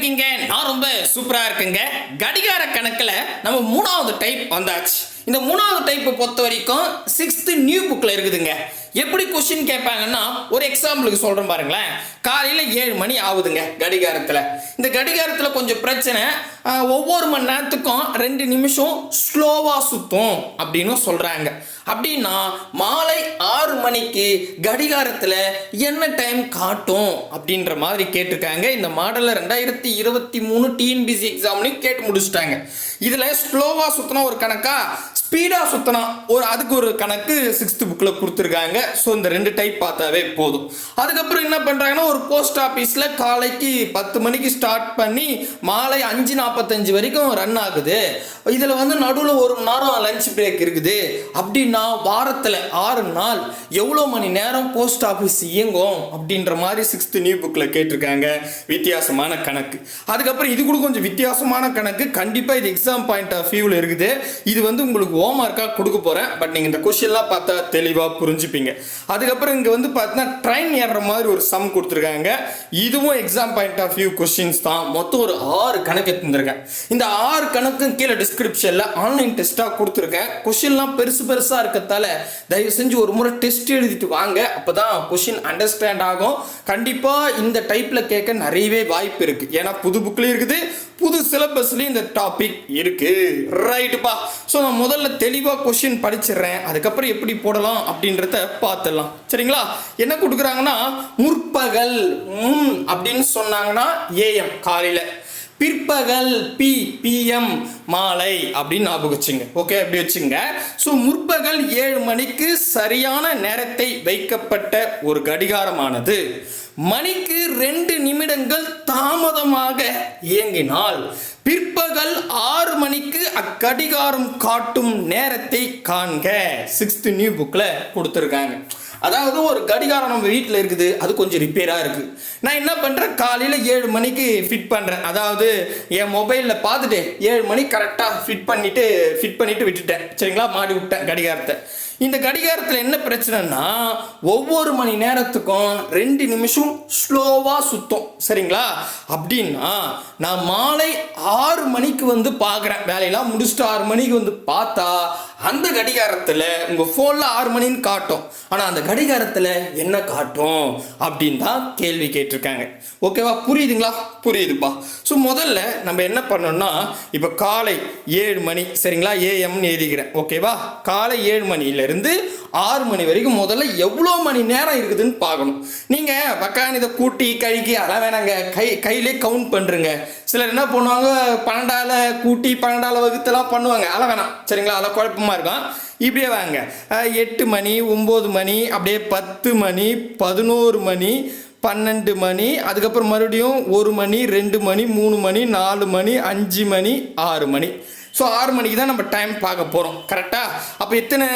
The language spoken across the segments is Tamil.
இருக்கீங்க? நான் ரொம்ப சூப்பரா இருக்குங்க. கடிகார கணக்குல நம்ம மூணாவது டைப் வந்தாச்சு. இந்த மூணாவது டைப்பை பொறுத்த வரைக்கும் சிக்ஸ்த் நியூ புக்ல இருக்குதுங்க. எப்படி கொஸ்டின் கேட்பாங்கன்னா ஒரு எக்ஸாம்பிளுக்கு சொல்கிறேன் பாருங்களேன். காலையில் ஏழு மணி ஆகுதுங்க கடிகாரத்தில். இந்த கடிகாரத்தில் கொஞ்சம் பிரச்சனை ஒவ்வொரு மணி நேரத்துக்கும் ரெண்டு நிமிஷம் ஸ்லோவாக சுற்றும் அப்படின்னு சொல்கிறாங்க அப்படின்னா மாலை ஆறு மணிக்கு கடிகாரத்தில் என்ன டைம் காட்டும் அப்படின்ற மாதிரி கேட்டிருக்காங்க. இந்த மாடலில் ரெண்டாயிரத்தி இருபத்தி மூணு டிஎன்பிசி எக்ஸாம்லையும் கேட்டு முடிச்சுட்டாங்க. இதில் ஸ்லோவாக சுற்றினா ஒரு கணக்கா ஸ்பீடாக சுற்றினா ஒரு அதுக்கு ஒரு கணக்கு சிக்ஸ்த்து புக்கில் கொடுத்துருக்காங்க. ஸோ இந்த ரெண்டு டைப் பார்த்தாவே போதும். அதுக்கப்புறம் என்ன பண்றாங்கன்னா ஒரு போஸ்ட் ஆஃபீஸில் காலைக்கு பத்து மணிக்கு ஸ்டார்ட் பண்ணி மாலை அஞ்சு நாற்பத்தஞ்சு வரைக்கும் ரன் ஆகுது. இதில் வந்து நடுவில் ஒரு மணி நேரம் லஞ்ச் பிரேக் இருக்குது. அப்படின்னா வாரத்தில் ஆறு நாள் எவ்வளோ மணி நேரம் போஸ்ட் ஆஃபீஸ் இயங்கும் அப்படின்ற மாதிரி சிக்ஸ்த் நியூ புக்கில் கேட்டிருக்காங்க. வித்தியாசமான கணக்கு. அதுக்கப்புறம் இது கூட கொஞ்சம் வித்தியாசமான கணக்கு. கண்டிப்பாக இது எக்ஸாம் பாயிண்ட் ஆஃப் வியூவில் இருக்குது. இது வந்து உங்களுக்கு ஹோம்ஒர்க்காக கொடுக்க போகிறேன் பட் நீங்கள் இந்த கொஷின்லாம் பார்த்தா தெளிவாக புரிஞ்சுப்பீங்க. அதுக்கப்புறம் இங்கே வந்து பார்த்தீங்கன்னா ட்ரெயின் ஏறுற மாதிரி ஒரு சம் கொடுத்துருக்காங்க. இதுவும் exam point of view questions தான். மொத்தம் ஒரு ஆறு கணக்கு எடுத்துருக்கேன் இந்த ஆறு கணக்கும் கீழே டிஸ்கிரிப்ஷனில் ஆன்லைன் டெஸ்ட்டாக கொடுத்துருக்கேன். கொஷின்லாம் பெருசு பெருசாக இருக்கிறதால தயவு செஞ்சு ஒரு முறை டெஸ்ட் எழுதிட்டு வாங்க. அப்போ தான் கொஷின் அண்டர்ஸ்டாண்ட் ஆகும். கண்டிப்பாக இந்த டைப்பில் கேட்க நிறையவே வாய்ப்பு இருக்குது ஏன்னா புது புக்லேயும் இருக்குது சிலபஸ்லேயும் இந்த டாபிக் இருக்கு. ரைட்டுப்பா ஸோ நான் முதல்ல தெளிவாக கொஷின் படிச்சிடுறேன். அதுக்கப்புறம் எப்படி போடலாம் அப்படின்றத பார்த்துடலாம். சரிங்களா? என்ன கொடுக்குறாங்கன்னா முற்பகல் ம் அப்படின்னு சொன்னாங்கன்னா ஏஎம் காலையில். பிற்பகல் பி பிஎம் மாலை அப்படின்னு ஞாபகம் வச்சுங்க. ஓகே அப்படி வச்சுங்க. ஸோ முற்பகல் ஏழு மணிக்கு சரியான நேரத்தை வைக்கப்பட்ட ஒரு கடிகாரமானது. மணிக்கு ரெண்டு நிமிடங்கள் தாமதமாக இயங்கினால் பிற்பகல் ஆறு மணிக்கு அக்கடிகாரம் காட்டும் நேரத்தை காண்க. சிக்ஸ்த் நியூ புக்கில் கொடுத்துருக்காங்க. அதாவது ஒரு கடிகாரம் நம்ம வீட்டில் இருக்குது அது கொஞ்சம் ரிப்பேராக இருக்குது நான் என்ன பண்ணுறேன் காலையில் ஏழு மணிக்கு ஃபிட் பண்ணுறேன் அதாவது என் மொபைலில் பார்த்துட்டு ஏழு மணிக்கு கரெக்டாக ஃபிட் பண்ணிவிட்டு ஃபிட் பண்ணிவிட்டு விட்டுட்டேன். சரிங்களா? மாடி விட்டேன் கடிகாரத்தை. இந்த கடிகாரத்தில் என்ன பிரச்சனைனா ஒவ்வொரு மணி நேரத்துக்கும் ரெண்டு நிமிஷம் ஸ்லோவாக சுத்தம். சரிங்களா? அப்படின்னா நான் மாலை ஆறு மணிக்கு வந்து பார்க்குறேன். வேலையெல்லாம் முடிச்சுட்டு ஆறு மணிக்கு வந்து பார்த்தா அந்த கடிகாரத்தில் உங்கள் ஃபோனில் ஆறு மணின்னு காட்டும். ஆனால் அந்த கடிகாரத்தில் என்ன காட்டும் அப்படின்னு தான் கேள்வி கேட்டிருக்காங்க. ஓகேவா? புரியுதுங்களா? புரியுதுப்பா. ஸோ முதல்ல நம்ம என்ன பண்ணோம்னா இப்போ காலை ஏழு மணி சரிங்களா? ஏஎம்னு எழுதிக்கிறேன். ஓகேவா? காலை ஏழு இருந்து ஆறு மணி வரைக்கும் முதல்ல எவ்வளோ மணி நேரம் இருக்குதுன்னு பார்க்கணும். நீங்கள் பக்கானிதை கூட்டி கழிக்கி அதெல்லாம் வேணாங்க. கை கையிலே கவுண்ட் பண்ணுறங்க சிலர் என்ன பண்ணுவாங்க? பன்னெண்டால கூட்டி பன்னெண்டால வகுத்தெல்லாம் பண்ணுவாங்க. அதெல்லாம் வேணாம். சரிங்களா? அதெல்லாம் குழப்பமாக இருக்கும். இப்படியே வாங்க. எட்டு மணி ஒம்பது மணி அப்படியே பத்து மணி பதினோரு மணி பன்னெண்டு மணி அதுக்கப்புறம் மறுபடியும் ஒரு மணி ரெண்டு மணி மூணு மணி நாலு மணி அஞ்சு மணி ஆறு மணி. ஸோ ஆறு மணிக்கு தான் நம்ம டைம் பார்க்க போகிறோம் கரெக்டாக அப்போ எத்தனை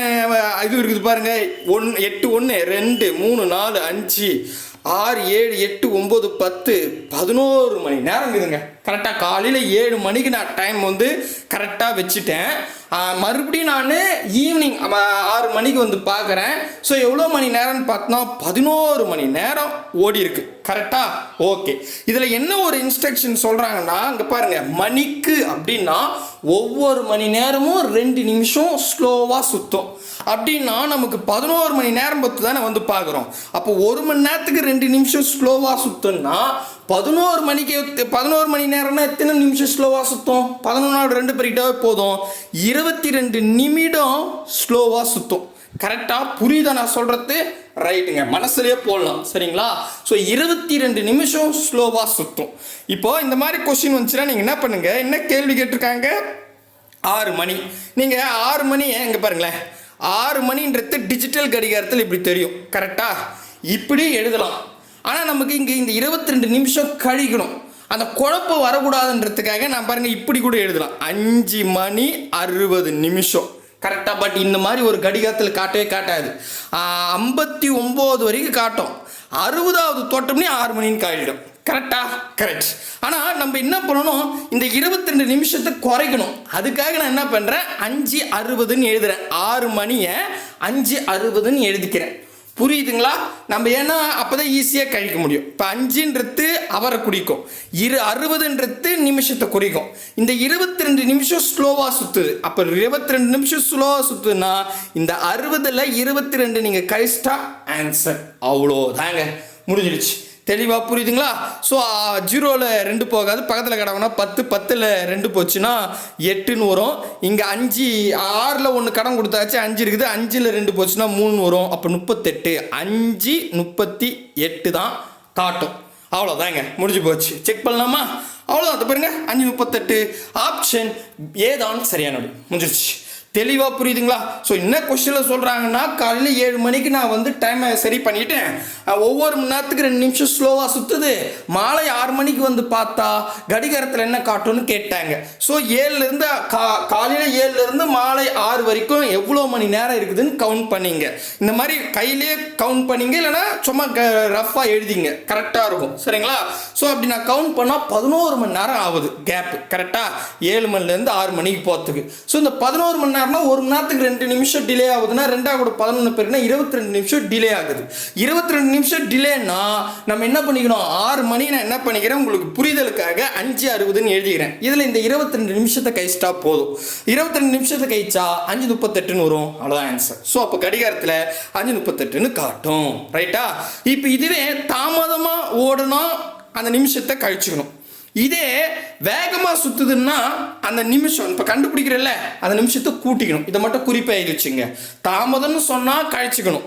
இது இருக்குது பாருங்கள் ஒன் எட்டு ஒன்று ரெண்டு மூணு நாலு அஞ்சு ஆறு ஏழு எட்டு ஒம்பது பத்து பதினோரு மணி நேரம் இருக்குதுங்க. கரெக்டாக காலையில் ஏழு மணிக்கு நான் டைம் வந்து கரெக்டாக வச்சுட்டேன். மறுபடியும் நான் ஈவினிங் ஆறு மணிக்கு வந்து பார்க்குறேன் ஸோ எவ்வளோ மணி நேரம்னு பார்த்தோன்னா பதினோரு மணி நேரம் ஓடி இருக்கு. கரெக்டாக ஓகே இதில் என்ன ஒரு இன்ஸ்ட்ரக்ஷன் சொல்கிறாங்கன்னா அங்கே பாருங்கள் மணிக்கு அப்படின்னா ஒவ்வொரு மணி நேரமும் ரெண்டு நிமிஷம் ஸ்லோவாக சுற்றும் அப்படின்னா நமக்கு பதினோரு மணி நேரம் பத்து தானே வந்து பார்க்குறோம். அப்போ ஒரு மணி நேரத்துக்கு ரெண்டு நிமிஷம் ஸ்லோவாக சுத்தம்னா பதினோரு மணிக்கு பதினோரு மணி நேரம்னா எத்தனை நிமிஷம் ஸ்லோவாக சுத்தம்? பதினொன்று ரெண்டு பெருக்கிட்டாவே போதும். இருபத்தி ரெண்டு நிமிடம் ஸ்லோவாக சுற்றும் கரெக்டாக புரியுதா நான் சொல்கிறது ரைட்டுங்க. மனசுலேயே போடலாம். சரிங்களா? ஸோ இருபத்தி ரெண்டு நிமிஷம் ஸ்லோவாக சுற்றும் இப்போ இந்த மாதிரி கொஸ்டின் வந்துச்சுன்னா நீங்கள் என்ன பண்ணுங்கள் என்ன கேள்வி கேட்டிருக்காங்க? ஆறு மணி. நீங்கள் ஆறு மணி எங்கே பாருங்களேன். ஆறு மணின்றது டிஜிட்டல் கடிகாரத்தில் இப்படி தெரியும். கரெக்டாக இப்படி எழுதலாம். ஆனால் நமக்கு இங்கே இந்த இருபத்தி ரெண்டு நிமிஷம் கழிக்கணும். அந்த குழப்பம் வரக்கூடாதுன்றதுக்காக நான் பாருங்க இப்படி கூட எழுதலாம். அஞ்சு மணி அறுபது நிமிஷம். கரெக்டாக பட் இந்த மாதிரி ஒரு கடிகாரத்தில் காட்டவே காட்டாது. ஐம்பத்தி ஒம்பது வரைக்கும் காட்டும். அறுபதாவது தோட்டம்னே ஆறு மணின்னு காட்டிடும். கரெக்டா கரெக்ட் ஆனால் நம்ம என்ன பண்ணணும்? இந்த இருபத்தி ரெண்டு நிமிஷத்தை குறைக்கணும். அதுக்காக நான் என்ன பண்ணுறேன் அஞ்சு அறுபதுன்னு எழுதுறேன். ஆறு மணியை அஞ்சு அறுபதுன்னு எழுதிக்கிறேன். புரியுதுங்களா? நம்ம ஏன்னா அப்பதான் ஈஸியாக கழிக்க முடியும். இப்போ அஞ்சுன்றது அவரை குறிக்கும். இரு அறுபதுன்றது நிமிஷத்தை குறிக்கும். இந்த இருபத்தி ரெண்டு நிமிஷம் ஸ்லோவாக சுற்றுது அப்போ இருபத்தி ரெண்டு நிமிஷம் ஸ்லோவாக சுற்றுதுன்னா இந்த அறுபதில் இருபத்தி ரெண்டு நீங்கள் கழிச்சிட்டா ஆன்சர் அவ்வளோதாங்க. முடிஞ்சிடுச்சு. தெளிவாக புரியுதுங்களா? ஸோ ஜீரோவில் ரெண்டு போகாது. பக்கத்தில் கடவுனா பத்து பத்தில் ரெண்டு போச்சுன்னா எட்டுன்னு வரும். இங்கே அஞ்சு ஆறில் ஒன்று கடன் கொடுத்தாச்சு அஞ்சு இருக்குது. அஞ்சில் ரெண்டு போச்சுன்னா மூணு வரும். அப்போ முப்பத்தெட்டு. அஞ்சு முப்பத்தி எட்டு தான் காட்டும். அவ்வளோதாங்க முடிஞ்சு போச்சு. செக் பண்ணலாமா? அவ்வளோதான் அது பாருங்க. அஞ்சு முப்பத்தெட்டு. ஆப்ஷன் ஏதான் சரியானது. முடிஞ்சிருச்சு. தெளிவாக புரியுதுங்களா? ஸோ என்ன கொஸ்டினில் சொல்கிறாங்கன்னா காலையில் ஏழு மணிக்கு நான் வந்து டைமை சரி பண்ணிட்டேன். ஒவ்வொரு மணி நேரத்துக்கு ரெண்டு நிமிஷம் ஸ்லோவாக சுற்றுது மாலை ஆறு மணிக்கு வந்து பார்த்தா கடிகாரத்தில் என்ன காட்டும்னு கேட்டாங்க. ஸோ ஏழுலேருந்து கா காலையில் ஏழுலேருந்து மாலை ஆறு வரைக்கும் எவ்வளோ மணி நேரம் இருக்குதுன்னு கவுண்ட் பண்ணிங்க. இந்த மாதிரி கையிலே கவுண்ட் பண்ணிங்க இல்லைன்னா சும்மா ரஃப்பாக எழுதிங்க. கரெக்டாக இருக்கும். சரிங்களா? ஸோ அப்படி நான் கவுண்ட் பண்ணால் பதினோரு மணி நேரம் ஆகுது கேப் கரெக்டாக ஏழு மணிலேருந்து ஆறு மணிக்கு போகிறதுக்கு ஸோ இந்த பதினோரு மணி நேரம் நேரம்னா ஒரு மணி நேரத்துக்கு ரெண்டு நிமிஷம் டிலே ஆகுதுன்னா ரெண்டாக கூட பதினொன்று பேருக்குனா இருபத்தி ரெண்டு நிமிஷம் டிலே ஆகுது. இருபத்தி ரெண்டு நிமிஷம் டிலேன்னா நம்ம என்ன பண்ணிக்கணும் ஆறு மணி நான் என்ன பண்ணிக்கிறேன்? உங்களுக்கு புரிதலுக்காக அஞ்சு அறுபதுன்னு எழுதிக்கிறேன். இதில் இந்த இருபத்தி ரெண்டு நிமிஷத்தை கழிச்சிட்டா போதும். இருபத்தி ரெண்டு நிமிஷத்தை கழிச்சா அஞ்சு முப்பத்தெட்டுன்னு வரும். அவ்வளோதான் ஆன்சர் ஸோ அப்போ கடிகாரத்தில் அஞ்சு முப்பத்தெட்டுன்னு காட்டும். ரைட்டா இப்போ இதுவே தாமதமாக ஓடணும் அந்த நிமிஷத்தை கழிச்சுக்கணும். இதே வேகமாக சுற்றுதுன்னா அந்த நிமிஷம் இப்போ கண்டுபிடிக்கிறல்ல அந்த நிமிஷத்தை கூட்டிக்கணும். இதை மட்டும் குறிப்பாக வச்சுங்க. தாமதம்னு சொன்னால் கழிச்சுக்கணும்.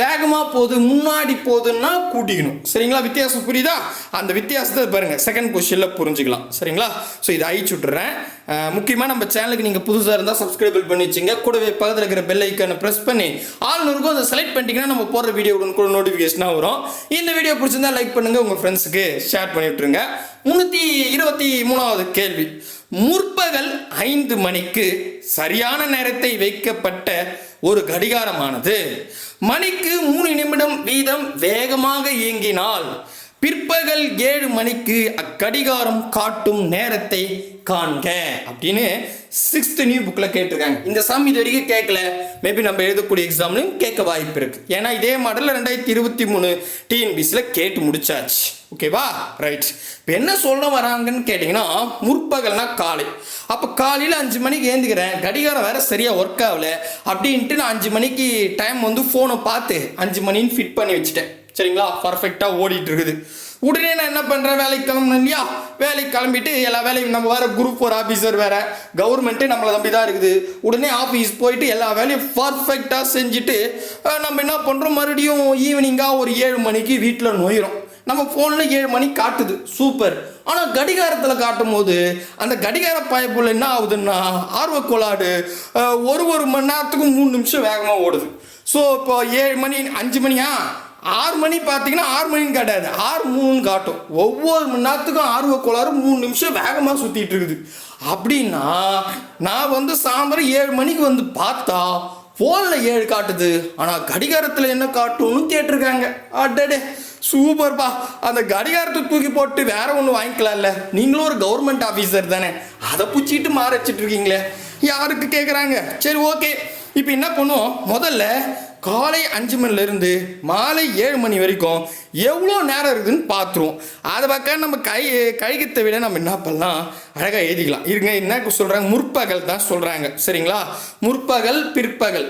வேகமாக போகுது முன்னாடி போகுதுன்னா கூட்டிக்கணும். சரிங்களா? வித்தியாசம் புரியுதா? அந்த வித்தியாசத்தை பாருங்கள் செகண்ட் கொஸ்டினில் புரிஞ்சுக்கலாம். சரிங்களா? ஸோ இதை அழிச்சு விட்றேன் முக்கியமாக நம்ம சேனலுக்கு நீங்கள் புதுசாக இருந்தால் சப்ஸ்கிரைபிள் பண்ணி வச்சுங்க கூடவே பக்கத்தில் இருக்கிற பெல் ஐக்கானை ப்ரெஸ் பண்ணி ஆல் இருக்கும் அதை செலக்ட் பண்ணிட்டீங்கன்னா நம்ம போடுற வீடியோ கூட நோட்டிஃபிகேஷனாக வரும். இந்த வீடியோ பிடிச்சிருந்தா லைக் பண்ணுங்கள் உங்கள் ஃப்ரெண்ட்ஸுக்கு ஷேர் பண்ணி விட்டுருங்க. முந்நூற்றி இருபத்தி மூணாவது கேள்வி. முற்பகல் ஐந்து மணிக்கு சரியான நேரத்தை வைக்கப்பட்ட ஒரு கடிகாரமானது? மணிக்கு மூணு நிமிடம் வீதம் வேகமாக இயங்கினால் பிற்பகல் ஏழு மணிக்கு அக்கடிகாரம் காட்டும் நேரத்தை காண்க அப்படின்னு சிக்ஸ்த் நியூ புக்கில் கேட்டிருக்காங்க. இந்த சம் இது வரைக்கும் கேட்கல. மேபி நம்ம எழுதக்கூடிய எக்ஸாம்லையும் கேட்க வாய்ப்பு இருக்கு. ஏன்னா இதே மாடலில் ரெண்டாயிரத்தி இருபத்தி மூணு டிஎன்பிசியில் கேட்டு முடிச்சாச்சு. ஓகேவா ரைட் இப்போ என்ன சொல்ல வராங்கன்னு கேட்டிங்கன்னா முற்பகல்னா காலை. அப்போ காலையில் அஞ்சு மணிக்கு ஏந்துக்கிறேன். கடிகாரம் வேறு சரியாக ஒர்க் ஆகல. அப்படின்ட்டு நான் அஞ்சு மணிக்கு டைம் வந்து ஃபோனை பார்த்து அஞ்சு மணின்னு ஃபிட் பண்ணி வச்சுட்டேன். சரிங்களா? பர்ஃபெக்டாக ஓடிட்டு இருக்குது உடனே நான் என்ன பண்ணுறேன் வேலைக்கு கிளம்பணும் இல்லையா? வேலைக்கு கிளம்பிட்டு எல்லா வேலையும் நம்ம வேற குரூப் ஒரு ஆஃபீஸர் வேறு கவர்மெண்ட்டு நம்மளை நம்பி தான் இருக்குது. உடனே ஆஃபீஸ் போயிட்டு எல்லா வேலையும் பர்ஃபெக்டாக செஞ்சுட்டு நம்ம என்ன பண்ணுறோம் மறுபடியும் ஈவினிங்காக ஒரு ஏழு மணிக்கு வீட்டில் நோயிரும் நம்ம ஃபோனில் ஏழு மணி காட்டுது. சூப்பர் ஆனால் கடிகாரத்தில் காட்டும் போது அந்த கடிகார பாய்ப்புல என்ன ஆகுதுன்னா ஆர்வக் கோளாடு ஒரு ஒரு மணி நேரத்துக்கும் மூணு நிமிஷம் வேகமாக ஓடுது. ஸோ இப்போ ஏழு மணி அஞ்சு மணியா? ஆறு மணி பார்த்தீங்கன்னா ஆறு மணின்னு காட்டாது. ஆறு மூணுன்னு காட்டும். ஒவ்வொரு மணி நேரத்துக்கும் ஆர்வ கோளாறு மூணு நிமிஷம் வேகமாக சுற்றிட்டு இருக்குது. அப்படின்னா நான் வந்து சாயந்தரம் ஏழு மணிக்கு வந்து பார்த்தா ஃபோனில் ஏழு காட்டுது. ஆனால் கடிகாரத்தில் என்ன காட்டும்னு கேட்டிருக்காங்க. அடடே சூப்பர்ப்பா. அந்த கடிகாரத்தை தூக்கி போட்டு வேற ஒன்று வாங்கிக்கலாம்ல. நீங்களும் ஒரு கவர்மெண்ட் ஆஃபீஸர் தானே. அதை பிடிச்சிட்டு மாற வச்சிட்டு இருக்கீங்களே. யாருக்கு கேட்குறாங்க சரி ஓகே இப்போ என்ன பண்ணுவோம்? முதல்ல காலை அஞ்சு மணிலேருந்து மாலை ஏழு மணி வரைக்கும் எவ்வளோ நேரம் இருக்குதுன்னு பார்த்துருவோம். அதை பார்க்க நம்ம கை கழிக்கத்தை விட நம்ம என்ன பண்ணலாம்? அழகாக எழுதிக்கலாம். இருங்க என்ன சொல்கிறாங்க முற்பகல் தான் சொல்கிறாங்க சரிங்களா? முற்பகல் பிற்பகல்.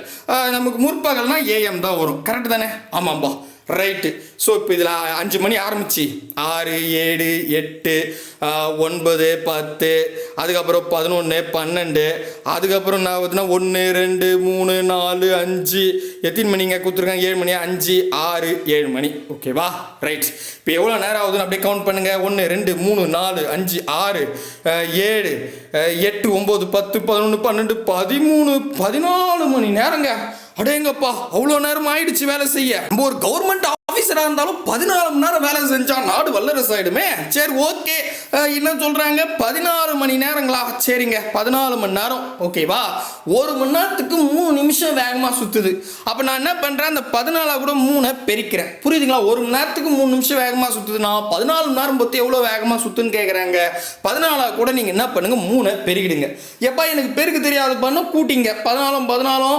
நமக்கு முற்பகல்னால் ஏஎம் தான் வரும். கரெக்டு தானே? ஆமாம்பா. ரைட்டு ஸோ இப்போ இதில் அஞ்சு மணி ஆரம்பிச்சு. ஆறு ஏழு எட்டு ஒன்பது பத்து அதுக்கப்புறம் பதினொன்று பன்னெண்டு அதுக்கப்புறம் என்ன ஆகுதுன்னா ஒன்று ரெண்டு மூணு நாலு அஞ்சு. எத்தனை மணிங்க கொடுத்துருக்காங்க? ஏழு மணி அஞ்சு ஆறு ஏழு மணி. ஓகேவா ரைட் இப்போ எவ்வளோ நேரம் ஆகுதுன்னு அப்படியே கவுண்ட் பண்ணுங்கள் ஒன்று ரெண்டு மூணு நாலு அஞ்சு ஆறு ஏழு எட்டு ஒம்பது பத்து பதினொன்று பன்னெண்டு பதிமூணு பதினாலு மணி நேரங்க. அடேங்கப்பா அவ்வளோ நேரம் ஆயிடுச்சு வேலை செய்ய. நம்ம ஒரு கவர்மெண்ட் ஆஃபீஸராக இருந்தாலும் பதினாலு மணி நேரம் வேலை செஞ்சா நாடு வல்லரசு சரி ஓகே. என்ன சொல்றாங்க? பதினாலு மணி நேரங்களா சரிங்க பதினாலு மணி நேரம். ஓகேவா ஒரு மணி நேரத்துக்கு மூணு நிமிஷம் வேகமாக சுற்றுது அப்போ நான் என்ன பண்ணுறேன் அந்த பதினாலாக கூட மூணை பெருக்கிறேன். புரியுதுங்களா? ஒரு மணி நேரத்துக்கு மூணு நிமிஷம் வேகமாக சுற்றுதுன்னா நான் பதினாலு மணி நேரம் பொறுத்து எவ்வளோ வேகமாக சுற்றுன்னு கேட்குறாங்க பதினாலா கூட நீங்கள் என்ன பண்ணுங்க? மூணை பெருகிடுங்க. எப்பா எனக்கு பெருக்கு தெரியாது. பண்ண கூட்டிங்க. பதினாலும் பதினாலும்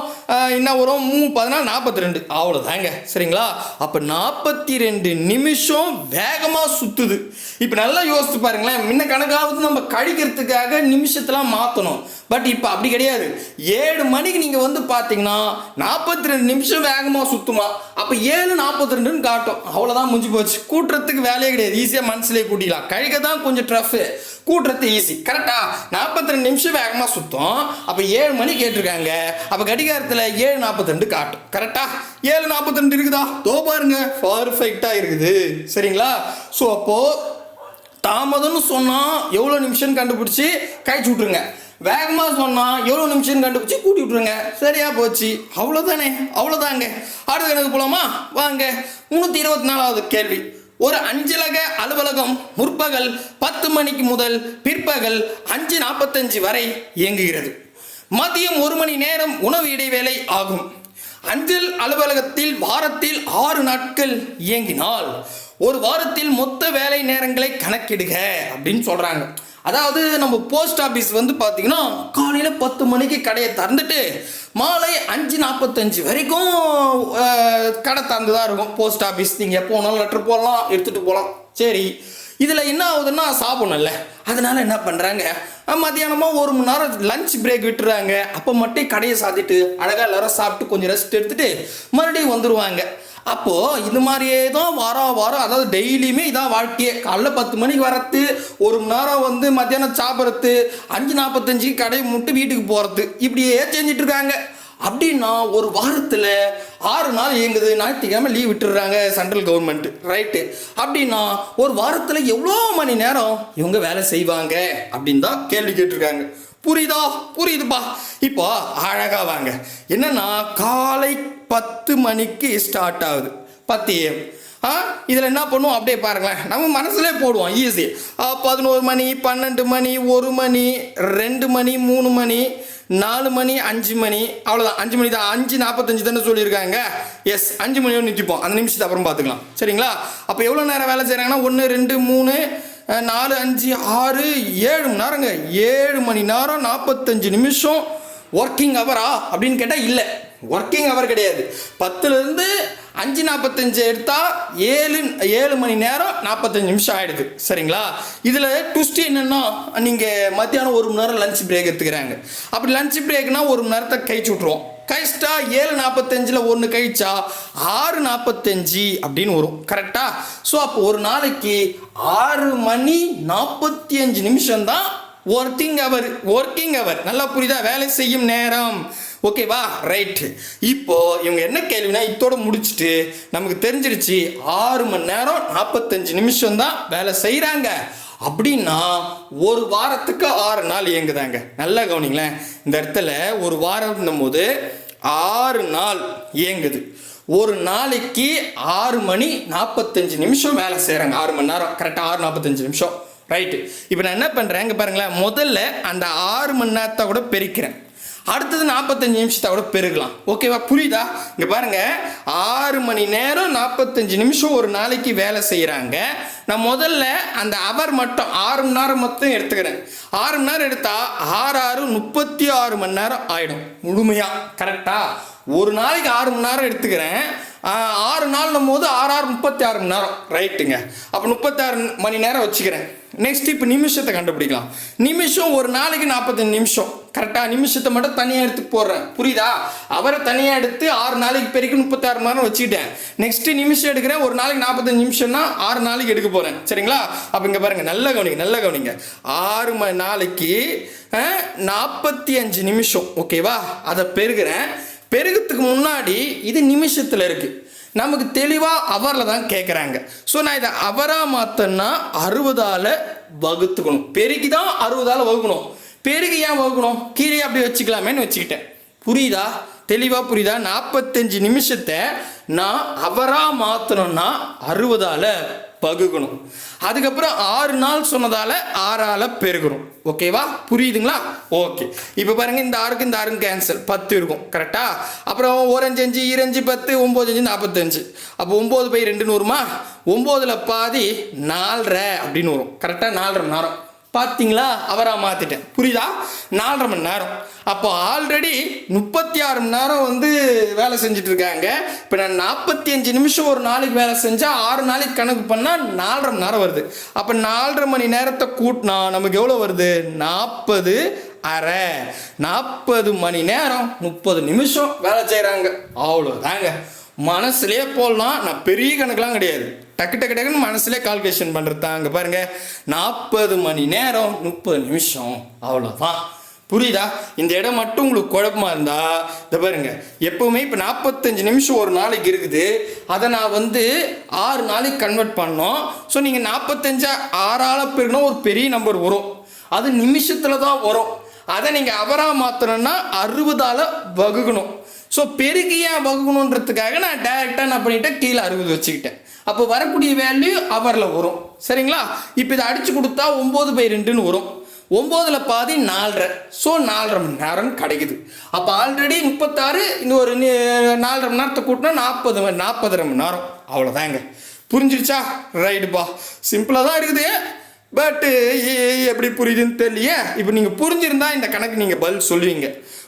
என்ன வரும்? மூணு பதினாலு நாற்பத்தி ரெண்டு. அவ்வளோதாங்க சரிங்களா? அப்போ நான் நாற்பத்தி ரெண்டு நிமிஷம் வேகமாக சுற்றுது இப்போ நல்லா யோசித்து பாருங்களேன் முன்ன கணக்காவது நம்ம கழிக்கிறதுக்காக நிமிஷத்தெலாம் மாற்றணும் பட் இப்போ அப்படி கிடையாது. ஏழு மணிக்கு நீங்கள் வந்து பார்த்தீங்கன்னா நாற்பத்தி ரெண்டு நிமிஷம் வேகமாக சுற்றுமா அப்போ ஏழு நாற்பத்தி ரெண்டுன்னு காட்டும். அவ்வளோதான் முடிஞ்சு போச்சு. கூட்டுறதுக்கு வேலையே கிடையாது. ஈஸியாக மனசுலேயே கூட்டிக்கலாம் கழிக்க தான் கொஞ்சம் ட்ரஃப் கூட்டுறது ஈஸி கரெக்டா நாற்பத்தி ரெண்டு நிமிஷம் வேகமாக சுத்தம். அப்போ ஏழு மணி கேட்டிருக்காங்க. அப்போ கடிகாரத்தில் ஏழு நாற்பத்தி ரெண்டு காட்டும் கரெக்டா ஏழு நாற்பத்தி ரெண்டு இருக்குதா? தோ பாருங்க. பர்ஃபெக்டாக இருக்குது. சரிங்களா? ஸோ அப்போது தாமதம்னு சொன்னால் எவ்வளோ நிமிஷம்னு கண்டுபிடிச்சி கழிச்சு விட்ருங்க வேகமாக சொன்னால் எவ்வளோ நிமிஷம் கண்டுபிடிச்சி கூட்டி விட்ருங்க சரியாக போச்சு. அவ்வளோதானே அவ்வளோதாங்க அடுத்த கணக்கு போலாமா? வாங்க. முந்நூற்றி இருபத்தி நாலாவது கேள்வி. ஒரு அஞ்சலக அலுவலகம் முற்பகல் பத்து மணிக்கு முதல் பிற்பகல் அஞ்சு நாற்பத்தஞ்சு வரை இயங்குகிறது. மதியம் ஒரு மணி நேரம் உணவு இடைவேளை ஆகும். அஞ்சல் அலுவலகத்தில் வாரத்தில் ஆறு நாட்கள் இயங்கினால் ஒரு வாரத்தில் மொத்த வேலை நேரங்களை கணக்கிடுக அப்படின்னு சொல்கிறாங்க அதாவது நம்ம போஸ்ட் ஆஃபீஸ் வந்து பார்த்தீங்கன்னா காலையில் பத்து மணிக்கு கடையை திறந்துட்டு மாலை அஞ்சு நாற்பத்தஞ்சு வரைக்கும் கடை திறந்து தான் இருக்கும். போஸ்ட் ஆஃபீஸ் நீங்கள் எப்போ வேணாலும் லெட்டர் போடலாம் எடுத்துகிட்டு போகலாம். சரி. இதில் என்ன ஆகுதுன்னா சாப்பிடணும்ல. அதனால என்ன பண்ணுறாங்க மத்தியானமாக ஒரு மணி நேரம் லஞ்ச் பிரேக் விட்டுறாங்க. அப்போ மட்டும் கடையை சாத்திட்டு அழகாக எல்லாரும் சாப்பிட்டு கொஞ்சம் ரெஸ்ட் எடுத்துகிட்டு மறுபடியும் வந்துடுவாங்க அப்போது இது மாதிரியே தான் வாரம் வாரம் அதாவது டெய்லியுமே இதான் வாழ்க்கையே. காலைல பத்து மணிக்கு வரத்து ஒரு மணி நேரம் வந்து மத்தியானம் சாப்பிட்றது அஞ்சு நாற்பத்தஞ்சுக்கு கடையை முட்டு வீட்டுக்கு போகிறது இப்படியே செஞ்சுட்டு இருக்காங்க அப்படின்னா ஒரு வாரத்தில் ஆறு நாள் இயங்குது ஞாயிற்றுக்கிழமை லீவ் விட்டுடுறாங்க சென்ட்ரல் கவர்மெண்ட் ரைட்டு அப்படின்னா ஒரு வாரத்தில் எவ்வளோ மணி நேரம் இவங்க வேலை செய்வாங்க? அப்படின்னு தான் கேள்வி கேட்டிருக்காங்க. புரியுதா? புரியுதுப்பா. இப்போ அழகாக வாங்க. என்னன்னா காலை பத்து மணிக்கு ஸ்டார்ட் ஆகுது. பத்து ஏஎம் ஆ? இதில் என்ன பண்ணுவோம்? அப்படியே பாருங்களேன். நம்ம மனசுலேயே போடுவோம். ஈஸி பதினோரு மணி பன்னெண்டு மணி ஒரு மணி ரெண்டு மணி மூணு மணி நாலு மணி அஞ்சு மணி அவ்வளோதான் அஞ்சு மணி தான். அஞ்சு நாற்பத்தஞ்சு தானே சொல்லியிருக்காங்க. எஸ் அஞ்சு மணியோடு நிறுத்திப்போம். அந்த நிமிஷத்துக்கு அப்புறம் பார்த்துக்கலாம். சரிங்களா? அப்போ எவ்வளோ நேரம் வேலை செய்கிறாங்கன்னா ஒன்று ரெண்டு மூணு நாலு அஞ்சு ஆறு ஏழு மணி நேரங்க. ஏழு மணி நேரம் நாற்பத்தஞ்சு நிமிஷம் ஒர்க்கிங் அவரா அப்படின்னு கேட்டால் இல்லை. ஒர்க்கிங் அவர் கிடையாது. பத்துலேருந்து அஞ்சு நாற்பத்தஞ்சு எடுத்தால் ஏழு ஏழு மணி நேரம் நாற்பத்தஞ்சு நிமிஷம் ஆகிடுது சரிங்களா? இதில் ட்விஸ்ட் என்னென்னா நீங்கள் மத்தியானம் ஒரு மணி நேரம் லஞ்ச் பிரேக் எடுத்துக்கிறாங்க. அப்படி லஞ்ச் பிரேக்னால் ஒரு மணி நேரத்தை கழிச்சு விட்ருவோம் கழிச்சிட்டா ஏழு நாற்பத்தஞ்சில் ஒன்று கழிச்சா ஆறு நாற்பத்தஞ்சு அப்படின்னு வரும். கரெக்டா ஸோ அப்போ ஒரு நாளைக்கு ஆறு மணி நாற்பத்தி அஞ்சு நிமிஷம் தான் ஒர்க்கிங் அவர் ஒர்க்கிங் அவர் நல்லா புரியுதா? வேலை செய்யும் நேரம். ஓகேவா ரைட்டு இப்போ இவங்க என்ன கேள்வினா இதோட முடிச்சுட்டு நமக்கு தெரிஞ்சிருச்சு ஆறு மணி நேரம் நாற்பத்தஞ்சு நிமிஷம் தான் வேலை செய்கிறாங்க அப்படின்னா ஒரு வாரத்துக்கு ஆறு நாள் இயங்குதாங்க. நல்லா கவனிங்களேன். இந்த இடத்துல ஒரு வாரம் போது ஆறு நாள் இயங்குது. ஒரு நாளைக்கு ஆறு மணி நாற்பத்தஞ்சு நிமிஷம் வேலை செய்கிறாங்க ஆறு மணி நேரம் கரெக்டாக ஆறு நாற்பத்தஞ்சு நிமிஷம். ரைட்டு இப்போ நான் என்ன பண்ணுறேன் இங்கே பாருங்களேன். முதல்ல அந்த ஆறு மணி நேரத்தை கூட பெருக்கிறேன். அடுத்தது நாற்பத்தஞ்சு நிமிஷத்தை விட பெருகலாம். ஓகேவா புரியுதா? இங்கே பாருங்க. ஆறு மணி நேரம் நாற்பத்தஞ்சு நிமிஷம் ஒரு நாளைக்கு வேலை செய்கிறாங்க நான் முதல்ல அந்த அவர் மட்டும் ஆறு மணி நேரம் மட்டும் எடுத்துக்கிறேன். ஆறு மணி நேரம் எடுத்தால் ஆறு ஆறு முப்பத்தி ஆறு மணி நேரம் ஆகிடும் முழுமையாக கரெக்டாக ஒரு நாளைக்கு ஆறு மணி நேரம் எடுத்துக்கிறேன். ஆறு நாள்னும் போது ஆறு ஆறு முப்பத்தி ஆறு மணி நேரம். ரைட்டுங்க அப்போ முப்பத்தாறு மணி நேரம் வச்சுக்கிறேன். நெக்ஸ்ட் இப்போ நிமிஷத்தை கண்டுபிடிக்கலாம். நிமிஷம் ஒரு நாளைக்கு நாற்பத்தஞ்சு நிமிஷம். கரெக்டாக நிமிஷத்தை மட்டும் தனியாக எடுத்து போடுறேன். புரியுதா? அவரை தனியாக எடுத்து ஆறு நாளைக்கு பெருக்கி முப்பத்தாறு மணி நேரம் வச்சுக்கிட்டேன். நெக்ஸ்ட் நிமிஷம் எடுக்கிறேன். ஒரு நாளைக்கு நாற்பத்தஞ்சு நிமிஷம்னா ஆறு நாளைக்கு எடுக்க போகிறேன் சரிங்களா? அப்போ இங்கே பாருங்கள் நல்ல கவனிங்க நல்ல கவனிங்க. ஆறு மணி நாளைக்கு நாற்பத்தி அஞ்சு நிமிஷம். ஓகேவா அதை பெருகிறேன். பெருகிறதுக்கு முன்னாடி இது நிமிஷத்தில் இருக்குது நமக்கு தெளிவாக அவரில் தான் கேட்குறாங்க ஸோ நான் இதை அவராக மாற்றேன்னா அறுபதால் வகுத்துக்கணும். பெருகி தான் அறுபதால் வகுக்கணும். பெருகி ஏன் வகுக்கணும்? கீழே அப்படி வச்சுக்கலாமேன்னு வச்சுக்கிட்டேன். புரியுதா? தெளிவாக புரியுதா? நாற்பத்தஞ்சு நிமிஷத்தை நான் அவராக மாற்றணும்னா அறுபதால் பகுக்கணும். அதுக்கப்புறம் ஆறு நாள் சொன்னதால் ஆறால் பெருகணும். ஓகேவா புரியுதுங்களா? ஓகே இப்போ பாருங்க இந்த ஆறுக்கு இந்த ஆறுக்கு கேன்சல் பத்து இருக்கும். கரெக்டா அப்புறம் ஒரு அஞ்சு ஈரஞ்சு பத்து ஒம்பது அஞ்சு நாற்பத்தஞ்சு அப்போ ஒம்பது பை ரெண்டு நூறுமா ஒம்போதில் பாதி நாலரை அப்படின்னு வரும். கரெக்டாக நாலரை நேரம். பார்த்தீங்களா அவராக மாற்றிட்டேன் புரியுதா? நாலரை மணி நேரம். அப்போ ஆல்ரெடி முப்பத்தி ஆறு மணி நேரம் வந்து வேலை செஞ்சுட்டு இருக்காங்க. இப்போ நான் நாற்பத்தி அஞ்சு நிமிஷம் ஒரு நாளைக்கு வேலை செஞ்சால் ஆறு நாளைக்கு கணக்கு பண்ணால் நாலரை மணி நேரம் வருது. அப்போ நாலரை மணி நேரத்தை கூட்டினா நமக்கு எவ்வளோ வருது? நாற்பது அரை. நாற்பது மணி நேரம் முப்பது நிமிஷம் வேலை செய்கிறாங்க அவ்வளோதாங்க மனசுலேயே போடலாம். நான் பெரிய கணக்கெலாம் கிடையாது. டக்கு டக்கு டக்குன்னு மனசுல கால்குலேஷன் பண்ணுறது தான். அங்கே பாருங்க நாற்பது மணி நேரம் முப்பது நிமிஷம். அவ்வளோதான் புரியுதா? இந்த இடம் மட்டும் உங்களுக்கு குழப்பமா இருந்தா இதை பாருங்க எப்பவுமே இப்போ நாற்பத்தஞ்சு நிமிஷம் ஒரு நாளைக்கு இருக்குது. அதை நான் வந்து ஆறு நாளைக்கு கன்வெர்ட் பண்ணோம். ஸோ நீங்கள் நாற்பத்தஞ்சா ஆறால் பெருனா ஒரு பெரிய நம்பர் வரும். அது நிமிஷத்தில் தான் வரும். அதை நீங்கள் அவராக மாற்றணும்னா அறுபதால் வகுக்கணும். ஸோ பெருகியா வகுக்கணுன்றதுக்காக நான் டைரெக்டாக நான் பண்ணிட்டேன் கீழே அறுபது வச்சுக்கிட்டேன். அப்போ வரக்கூடிய வேல்யூ அவரில் வரும். சரிங்களா? இப்போ இதை அடித்து கொடுத்தா ஒம்பது பை ரெண்டுன்னு வரும். ஒம்போதில் பாதி நாலரை. ஸோ நாலரை மணி நேரம் கிடைக்குது. அப்போ ஆல்ரெடி முப்பத்தாறு இன்னொரு ஒரு நாலரை மணி நேரத்தை கூட்டினா நாற்பது நாற்பதரை மணி நேரம். அவ்வளோதாங்க புரிஞ்சிருச்சா? ரைட்டுப்பா சிம்பிளாக தான் இருக்குது. பட்டு எப்படி புரியுதுன்னு தெரியலையே? இப்போ நீங்கள் புரிஞ்சிருந்தா இந்த கணக்கு நீங்கள் பதில் சொல்லுவீங்க.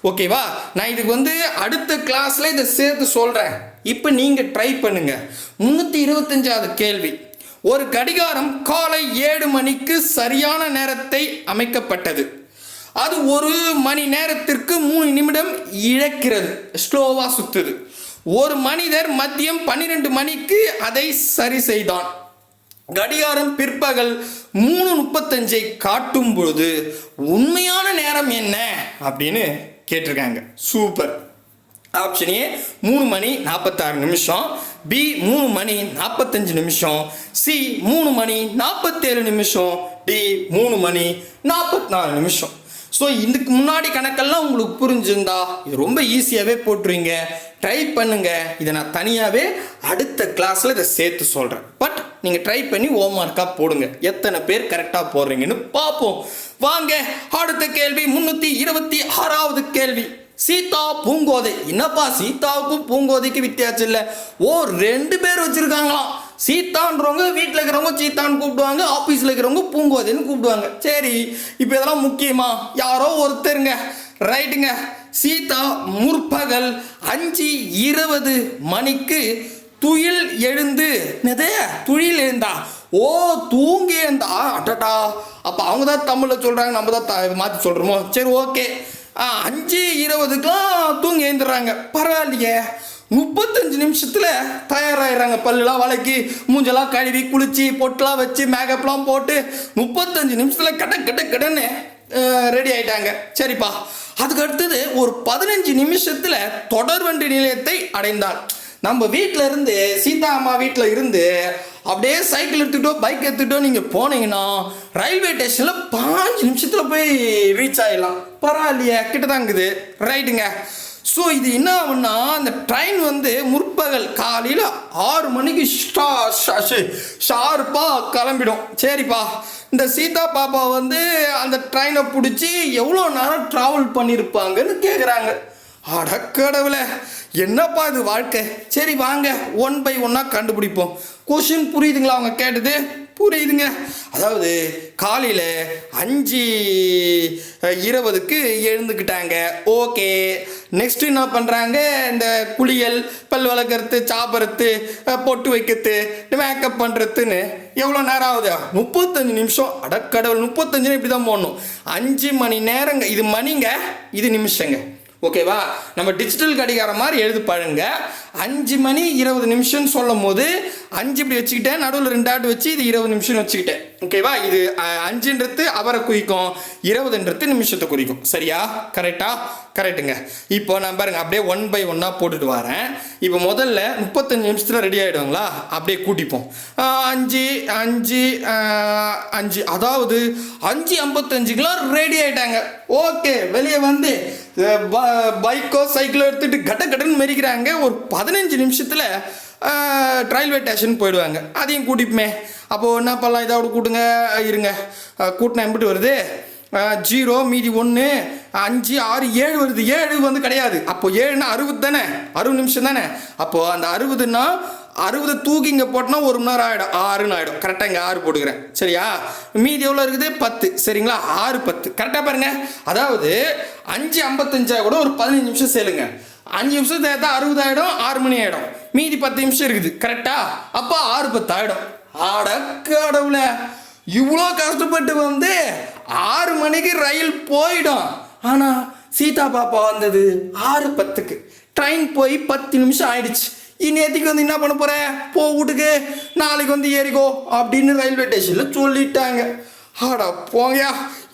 ஓகேவா நான் இதுக்கு வந்து அடுத்த கிளாஸில் இதை சேர்த்து சொல்கிறேன் இப்போ நீங்கள் ட்ரை பண்ணுங்க. முந்நூற்றி இருபத்தஞ்சாவது கேள்வி. ஒரு கடிகாரம் காலை ஏழு மணிக்கு சரியான நேரத்தை அமைக்கப்பட்டது. அது ஒரு மணி நேரத்திற்கு மூணு நிமிடம் இழக்கிறது. ஸ்லோவாக சுற்றுது ஒரு மனிதர் மதியம் பன்னிரெண்டு மணிக்கு அதை சரி செய்தான். கடிகாரம் பிற்பகல் மூணு முப்பத்தஞ்சை காட்டும் பொழுது உண்மையான நேரம் என்ன அப்படின்னு கேட்டிருக்காங்க. சூப்பர் ஆப்ஷன் ஏ மூணு மணி நாற்பத்தாறு நிமிஷம். பி மூணு மணி நாற்பத்தஞ்சு நிமிஷம். சி மூணு மணி நாற்பத்தேழு நிமிஷம். டி மூணு மணி நாற்பத்தி நாலு நிமிஷம். ஸோ இதுக்கு முன்னாடி கணக்கெல்லாம் உங்களுக்கு புரிஞ்சிருந்தா இது ரொம்ப ஈஸியாகவே போட்டுருவீங்க. ட்ரை பண்ணுங்க. இதை நான் தனியாகவே அடுத்த கிளாஸில் இதை சேர்த்து சொல்கிறேன் பட் நீங்கள் ட்ரை பண்ணி ஹோம்ஒர்க்காக போடுங்க. எத்தனை பேர் கரெக்டாக போடுறீங்கன்னு பார்ப்போம். வாங்க அடுத்த கேள்வி முந்நூற்றி இருபத்தி ஆறாவது கேள்வி. சீதா பூங்கோதை. என்னப்பா சீதாவுக்கும் பூங்கோதைக்கு வித்தியாசம் இல்லை? ஓ ரெண்டு பேர் வச்சுருக்காங்களாம். சீத்தான்றவங்க வீட்டில் இருக்கிறவங்க சீத்தான்னு கூப்பிடுவாங்க ஆஃபீஸில் இருக்கிறவங்க பூங்கோதைன்னு கூப்பிடுவாங்க. சரி இப்போ இதெல்லாம் முக்கியமா? யாரோ ஒருத்தருங்க. ரைட்டுங்க சீதா முற்பகல் அஞ்சு இருபது மணிக்கு துயில் எழுந்து என்னது? துயில் எழுந்தா? ஓ தூங்கி எழுந்தா? அட்டடா அப்போ அவங்க தான் தமிழில் சொல்கிறாங்க நம்ம தான் த மாற்றி சொல்கிறோமோ சரி ஓகே. ஆ, அஞ்சு இருபதுக்கெலாம் தூங்கி எழுந்துடுறாங்க. பரவாயில்லையே. முப்பத்தஞ்சு நிமிஷத்தில் தயாராகிடுறாங்க பல்லுலாம் வளைக்கி மூஞ்செல்லாம் கழுவி குளிச்சு பொட்டெலாம் வச்சு மேக்கப்லாம் போட்டு முப்பத்தஞ்சு நிமிஷத்தில் கட கட கடன்னு ரெடி ஆயிட்டாங்க. சரிப்பா. அதுக்கு அடுத்தது ஒரு பதினஞ்சு நிமிஷத்தில் தொடர்வண்டி நிலையத்தை அடைந்தாள் நம்ம வீட்டில் இருந்து சீதா அம்மா வீட்டில் இருந்து அப்படியே சைக்கிள் எடுத்துக்கிட்டோ பைக் எடுத்துக்கிட்டோ நீங்கள் போனீங்கன்னா ரயில்வே ஸ்டேஷனில் பாஞ்சு நிமிஷத்தில் போய் ரீச் ஆகிடலாம் பரவாயில்லையே கிட்ட தான் இருக்குது ரைட்டுங்க ஸோ இது என்ன ஆகுன்னா அந்த ட்ரெயின் வந்து முற்பகல் காலையில் ஆறு மணிக்கு ஸ்டா ஷார்ப்பாக கிளம்பிடும். சரிப்பா. இந்த சீதா பாப்பா வந்து அந்த ட்ரெயினை பிடிச்சி எவ்வளோ நேரம் ட்ராவல் பண்ணியிருப்பாங்கன்னு கேட்குறாங்க அடக்கடவுளே. என்னப்பா இது வாழ்க்கை? சரி வாங்க. ஒன் பை ஒன்னாக கண்டுபிடிப்போம். கொஷின் புரியுதுங்களா அவங்க கேட்டது? புரியுதுங்க. அதாவது காலையில் அஞ்சு இருபதுக்கு எழுந்துக்கிட்டாங்க. ஓகே நெக்ஸ்ட் என்ன பண்ணுறாங்க இந்த குளியல் பல் வளர்க்குறது சாப்பிட்றது பொட்டு வைக்கிறது மேக்கப் பண்ணுறதுன்னு எவ்வளோ நேரம் ஆகுது? முப்பத்தஞ்சு நிமிஷம். அடக்கடவுள் முப்பத்தஞ்சுன்னு இப்படி தான் போடணும். அஞ்சு மணி நேரங்க. இது மணிங்க இது நிமிஷங்க. ஓகேவா நம்ம டிஜிட்டல் கடிகாரம் மாதிரி எழுது பாருங்க அஞ்சு மணி இருபது நிமிஷம்னு சொல்லும் போது அஞ்சு இப்படி வச்சுக்கிட்டேன் நடுவில் ரெண்டு ஆட்டு வச்சு இது இருபது நிமிஷம்னு வச்சுக்கிட்டேன். ஓகேவா இது அஞ்சுன்றது அவரை குறிக்கும் இருபதுன்றது நிமிஷத்தை குறிக்கும். சரியா? கரெக்டா கரெக்டுங்க இப்போ நான் பாருங்க அப்படியே ஒன் பை ஒன்னாக போட்டுட்டு வரேன். இப்போ முதல்ல முப்பத்தஞ்சு நிமிஷத்தில் ரெடி ஆகிடுவாங்களா அப்படியே கூட்டிப்போம். அஞ்சு அஞ்சு அஞ்சு. அதாவது அஞ்சு ஐம்பத்தஞ்சுக்கெலாம் ரெடி ஆயிட்டாங்க. ஓகே வெளியே வந்து பைக்கோ சைக்கிளோ எடுத்துட்டு கட்ட கட்டன்னு மெரிக்கிறாங்க. ஒரு பதினஞ்சு நிமிஷத்தில் ரயில்வே ஸ்டேஷன் போயிடுவாங்க. அதையும் கூட்டிப்போமே. அப்போது என்ன பண்ணலாம்? இதோட கூட்டுங்க. இருங்க. கூட்டினா எம்பிட்டு வருது? ஜீரோ மீதி ஒன்று அஞ்சு ஆறு ஏழு வருது. ஏழு வந்து கிடையாது. அப்போ ஏழுனா அறுபது தானே? அறுபது நிமிஷம் தானே? அப்போது அந்த அறுபதுன்னா அறுபது தூக்கி இங்கே போட்டோன்னா ஒரு மணி நேரம் ஆகிடும் ஆறுன்னு ஆகிடும் கரெக்டாக இங்கே ஆறு போட்டுக்கிறேன். சரியா? மீதி எவ்வளோ இருக்குது? பத்து. சரிங்களா? ஆறு பத்து. கரெக்டாக பாருங்க. அதாவது அஞ்சு ஐம்பத்தஞ்சா கூட ஒரு பதினஞ்சு நிமிஷம் சேலுங்க. அஞ்சு நிமிஷம் சேர்த்தா அறுபது ஆகிடும் ஆறு மணி ஆகிடும் மீதி பத்து நிமிஷம் இருக்குது. கரெக்டா அப்போ ஆறு பத்து ஆகிடும் அடக்கடவுல இவ்வளோ கஷ்டப்பட்டு வந்து ஆறு மணிக்கு ரயில் போயிடும். ஆனால் சீதா பாப்பா வந்தது ஆறு பத்துக்கு. ட்ரெயின் போய் பத்து நிமிஷம் ஆயிடுச்சு. இன்னேத்திக்கு வந்து என்ன பண்ண போகிறேன் போ வீட்டுக்கு. நாளைக்கு வந்து ஏறிக்கோ அப்படின்னு ரயில்வே ஸ்டேஷனில் சொல்லிட்டாங்க. ஆடா போங்கயா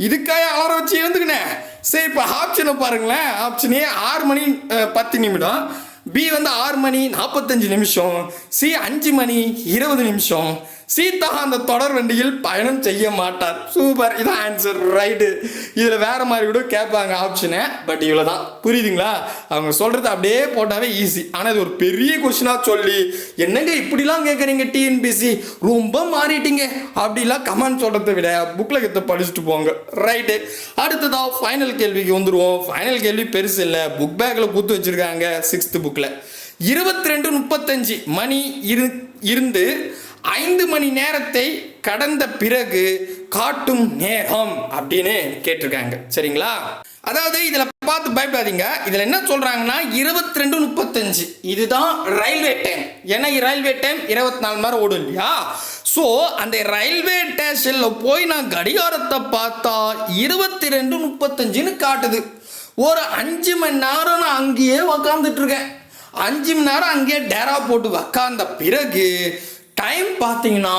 இதுக்காக அலாரம் வச்சு எழுந்துக்கினேன் சரி இப்போ ஆப்ஷனை பாருங்களேன். ஆப்ஷனே ஆறு மணி பத்து நிமிடம். பி வந்து ஆறு மணி நாற்பத்தஞ்சு நிமிஷம். சி அஞ்சு மணி இருபது நிமிஷம். சீதா அந்த தொடர் வண்டியில் பயணம் செய்ய மாட்டார். சூப்பர் இதான் ஆன்சர் ரைட்டு இதில் வேற மாதிரி கூட கேட்பாங்க ஆப்ஷனை பட் இவ்வளோ தான் புரியுதுங்களா? அவங்க சொல்கிறது அப்படியே போட்டாவே ஈஸி ஆனால் இது ஒரு பெரிய கொஷினாக சொல்லி என்னங்க இப்படிலாம் கேட்குறீங்க டிஎன்பிசி ரொம்ப மாறிட்டீங்க. அப்படிலாம் கமெண்ட் சொல்கிறத விட புக்கில் கற்று படிச்சுட்டு போங்க. ரைட்டு அடுத்ததாக ஃபைனல் கேள்விக்கு வந்துடுவோம் ஃபைனல் கேள்வி பெருசு இல்லை. புக் பேக்கில் கூத்து வச்சுருக்காங்க சிக்ஸ்த்து புக்கில் இருபத்தி ரெண்டு முப்பத்தஞ்சு மணி இரு இருந்து ஐந்து மணி நேரத்தை கடந்த பிறகு காட்டும் நேரம் அப்படின்னு கேட்டிருக்காங்க. சரிங்களா? அதாவது இதில் பார்த்து பயப்படாதீங்க. இதில் என்ன சொல்கிறாங்கன்னா இருபத்தி ரெண்டு முப்பத்தஞ்சு. இதுதான் ரயில்வே டைம். ஏன்னா ரயில்வே டைம் இருபத்தி நாலு மணி நேரம் ஓடும் இல்லையா? ஸோ அந்த ரயில்வே ஸ்டேஷனில் போய் நான் கடிகாரத்தை பார்த்தா இருபத்தி ரெண்டு முப்பத்தஞ்சுன்னு காட்டுது. ஒரு அஞ்சு மணி நேரம் நான் அங்கேயே உக்காந்துட்டு இருக்கேன். அஞ்சு மணி நேரம் அங்கேயே டேரா போட்டு உக்காந்த பிறகு டைம் பார்த்தீங்கன்னா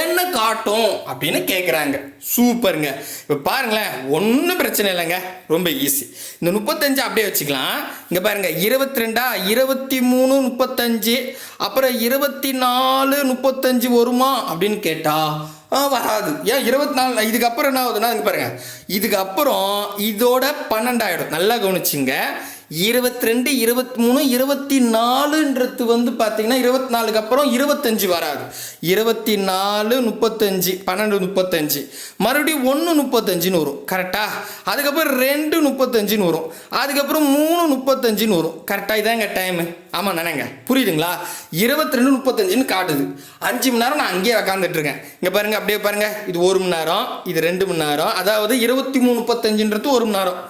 என்ன காட்டும் அப்படின்னு கேட்குறாங்க சூப்பருங்க. இப்போ பாருங்களேன் ஒன்றும் பிரச்சனை இல்லைங்க. ரொம்ப ஈஸி இந்த முப்பத்தஞ்சு அப்படியே வச்சுக்கலாம். இங்கே பாருங்க இருபத்தி ரெண்டா இருபத்தி மூணு முப்பத்தஞ்சு அப்புறம் இருபத்தி நாலு முப்பத்தஞ்சு வருமா அப்படின்னு கேட்டால் வராது. ஏன் இருபத்தி நாலு இதுக்கப்புறம் என்ன ஆகுதுன்னா இங்கே பாருங்கள் இதுக்கப்புறம் இதோட பன்னெண்டாயிடும். நல்லா கவனிச்சிங்க. இருபத்தி ரெண்டு இருபத்தி மூணு இருபத்தி நாலுன்றது வந்து பார்த்தீங்கன்னா இருபத்தி நாலுக்கு அப்புறம் இருபத்தஞ்சு வராது. இருபத்தி நாலு முப்பத்தஞ்சு பன்னெண்டு முப்பத்தஞ்சு. மறுபடியும் ஒன்று முப்பத்தஞ்சுன்னு வரும். கரெக்டாக அதுக்கப்புறம் ரெண்டு முப்பத்தஞ்சுன்னு வரும். அதுக்கப்புறம் மூணு முப்பத்தஞ்சுன்னு வரும். கரெக்டாக இதாங்க டைமு ஆமாம் நினைங்க. புரியுதுங்களா? இருபத்தி ரெண்டு முப்பத்தஞ்சுன்னு காட்டுது. அஞ்சு மணி நேரம் நான் அங்கேயே உக்காந்துட்டு இருக்கேன் இங்கே பாருங்கள் அப்படியே பாருங்கள் இது ஒரு மணி நேரம் இது ரெண்டு மணி நேரம். அதாவது இருபத்தி மூணு முப்பத்தஞ்சுன்றது ஒரு மணி நேரம்.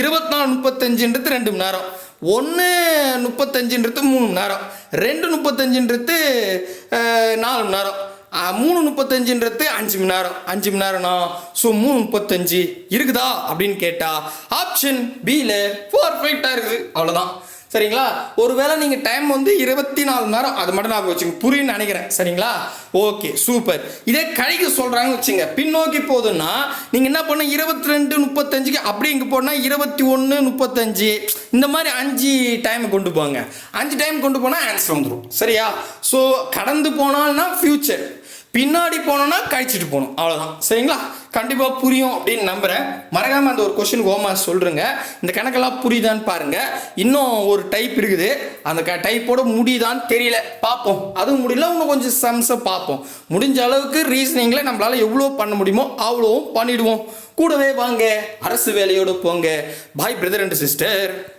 இருபத்தி நாலு முப்பத்தஞ்சுன்றது ரெண்டு மணி நேரம் ஒன்று முப்பத்தஞ்சுன்றது மூணு மணி நேரம் ரெண்டு முப்பத்தஞ்சுன்றது நாலு மணி நேரம் மூணு முப்பத்தஞ்சுன்றது அஞ்சு மணி நேரம் அஞ்சு மணி நேரம்னா ஸோ மூணு முப்பத்தஞ்சு இருக்குதா அப்படின்னு கேட்டால் ஆப்ஷன் பியில் பர்ஃபெக்டாக இருக்குது. அவ்வளோதான் சரிங்களா? ஒருவேளை நீங்கள் டைம் வந்து இருபத்தி நாலு மணி நேரம் அது மட்டும் நான் வச்சுங்க புரியுன்னு நினைக்கிறேன். சரிங்களா? ஓகே சூப்பர் இதே கழிக்க சொல்கிறாங்கன்னு வச்சுங்க பின்னோக்கி போகுதுன்னா நீங்கள் என்ன பண்ண இருபத்தி ரெண்டு முப்பத்தஞ்சுக்கு அப்படி இங்கே போனால் இருபத்தி ஒன்று முப்பத்தஞ்சு இந்த மாதிரி அஞ்சு டைம் கொண்டு போங்க. அஞ்சு டைம் கொண்டு போனால் ஆன்சர் வந்துடும் சரியா? ஸோ கடந்து போனால்னா ஃப்யூச்சர் பின்னாடி போனோம்னா கழிச்சிட்டு போகணும். அவ்வளோதான் சரிங்களா? கண்டிப்பாக புரியும் அப்படின்னு நம்புகிறேன் மறக்காமல் அந்த ஒரு கொஷின் ஓமா சொல்கிறேங்க இந்த கணக்கெல்லாம் புரியுதான்னு பாருங்கள் இன்னும் ஒரு டைப் இருக்குது. அந்த க டைப்போட முடியுதான்னு தெரியல. பார்ப்போம். அதுவும் முடியல இன்னும் கொஞ்சம் சம்ஸை பார்ப்போம். முடிஞ்ச அளவுக்கு ரீசனிங்கில் நம்மளால் எவ்வளோ பண்ண முடியுமோ அவ்வளோவும் பண்ணிடுவோம். கூடவே வாங்க. அரசு வேலையோடு போங்க. பாய் பிரதர் அண்ட் சிஸ்டர்